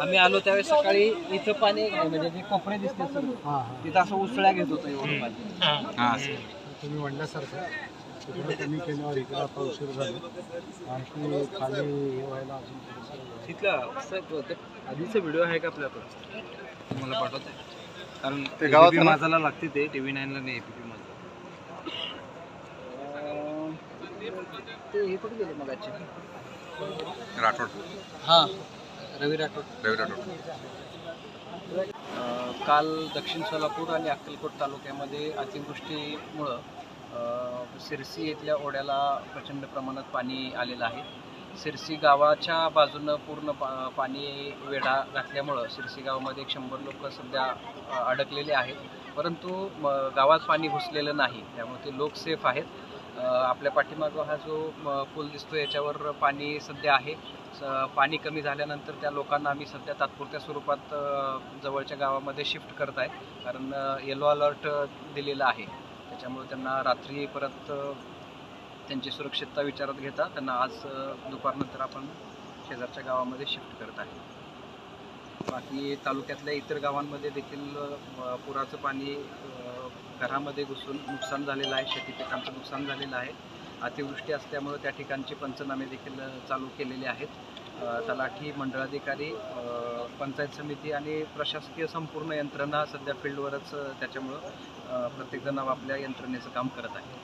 आम्ही आलो त्यावेळेस सकाळी इथं पाणी म्हणजे जे कोपरे दिसते सर तिथं असं उसळ्या घेत होतं एवढं पाणी. हा. तुम्ही म्हणण्यासारखं तिकडे कमी केल्यावर इकडे आता उशीर झाला. आणखी खाली हे व्हायला अजून. तिथलं आधीचा व्हिडिओ आहे का आपल्याकडे तुम्हाला पाठवत. आहे कारण ते गावात? माझाला लागते ते टी व्ही नाईनला नाही एपीपी माझा. ते हे कुठे गेले मगाचे राठोड. हां. रवी राठोड. रवी राठोड. काल दक्षिण सोलापूर आणि अक्कलकोट तालुक्यामध्ये अतिवृष्टीमुळं सिरसी येथल्या ओढ्याला प्रचंड प्रमाणात पाणी आलेलं आहे. सिरसी गावाच्या बाजूनं पूर्ण पा पाणी वेढा घातल्यामुळं सिरसी गावामध्ये एक शंभर लोक सध्या अडकलेले आहेत. परंतु म, गावात पाणी घुसलेलं नाही. त्यामुळे ते लोक सेफ आहेत. आपल्या पाठीमागं हा जो पूल दिसतो याच्यावर पाणी सध्या आहे. स- पाणी कमी झाल्यानंतर त्या लोकांना आम्ही सध्या तात्पुरत्या स्वरूपात जवळच्या गावामध्ये शिफ्ट करत आहे. कारण येलो अलर्ट दिलेला आहे. त्याच्यामुळे त्यांना रात्री परत त्यांची सुरक्षितता विचारात घेता त्यांना आज दुपारनंतर आपण शेजारच्या गावामध्ये शिफ्ट करत आहे. बाकी तालुक्यातल्या इतर गावांमध्ये देखील पुराचं पाणी घरामध्ये घुसून नुकसान झालेलं आहे शेती पिकांचं नुकसान झालेलं आहे. अतिवृष्टी असल्यामुळे त्या ठिकाणचे पंचनामे देखील चालू केलेले आहेत. तलाठी मंडळाधिकारी पंचायत समिती आणि प्रशासकीय संपूर्ण यंत्रणा सध्या फील्डवरच त्याच्यामुळं प्रत्येकजण आपल्या यंत्रणेचं काम करत आहे.